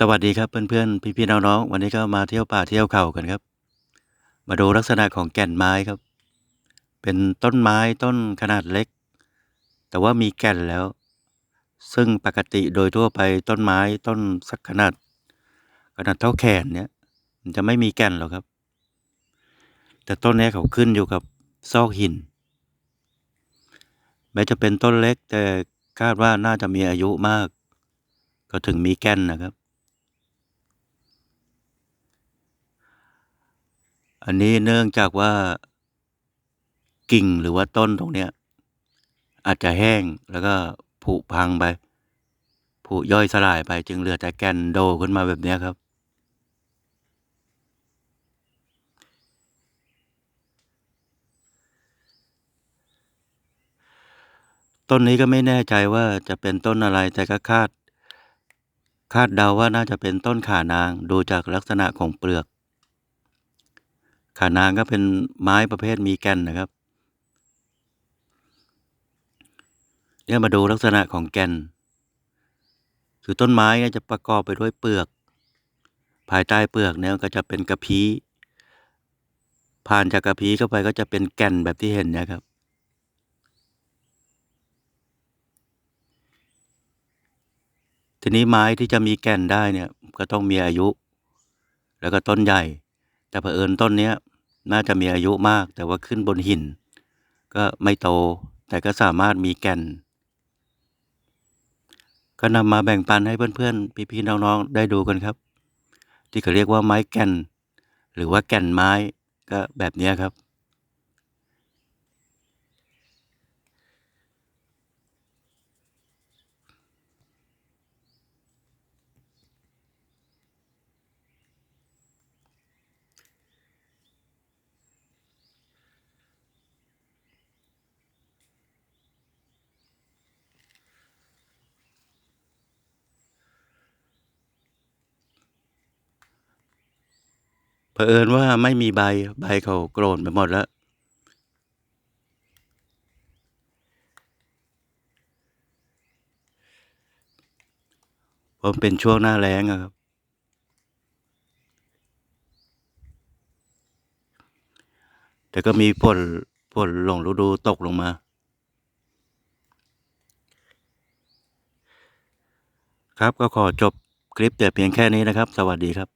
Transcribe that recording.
สวัสดีครับเพื่อนๆพี่ๆน้องๆวันนี้ก็มาเที่ยวป่าเที่ยวเขากันครับ มาดูลักษณะของแก่นไม้ครับ เป็นต้นไม้ต้นขนาดเล็ก แต่ว่ามีแก่นแล้ว ซึ่งปกติโดยทั่วไปต้นไม้ต้นสักขนาด ขนาดเท่าแขนเนี่ยมันจะไม่มีแก่นหรอกครับ แต่ต้นนี้เขาขึ้นอยู่กับซอกหิน แม้จะเป็นต้นเล็กแต่คาดว่าน่าจะมีอายุมาก ก็ถึงมีแก่นนะครับ อันนี้เนื่องจากว่ากิ่งหรือว่าต้นตรงเนี้ย อาจจะแห้งแล้วก็ผุพังไป ผุย่อยสลายไป จึงเหลือแต่แก่นโดขึ้นมาแบบนี้ครับ ต้นนี้ก็ไม่แน่ใจว่าจะเป็นต้นอะไรแต่ก็คาด คาดเดาว่าน่าจะเป็นต้นขานางดูจากลักษณะของเปลือก ขานางก็เป็นไม้ประเภทมีแก่นนะครับเนี่ยมาดูลักษณะของแก่น คือต้นไม้จะประกอบไปด้วยเปลือก ภายใต้เปลือกเนี่ยก็จะเป็นกระพี้ผ่านจากกระพี้เข้าไปก็จะเป็นแก่นแบบที่เห็นนี่ยครับ ทีนี้ไม้ที่จะมีแก่นได้เนี่ยก็ต้องมีอายุ แล้วก็ต้นใหญ่ แต่เผอิญต้นเนี้ย น่าจะมีอายุมาก แต่ว่าขึ้นบนหิน ก็ไม่โต แต่ก็สามารถมีแก่น ก็นำมาแบ่งปันให้เพื่อนๆ พี่ๆ น้องๆ ได้ดูกันครับ ที่เขาเรียกว่าไม้แก่น หรือว่าแก่นไม้ก็แบบนี้ครับ เผอิญว่าไม่มีใบใบเขาโกรนไปหมดแล้วเพราะมันเป็นช่วงหน้าแล้งครับ แต่ก็มีฝนฝนหลงฤดูตกลงมา ครับก็ขอจบคลิปแต่เพียงแค่นี้นะครับ สวัสดีครับ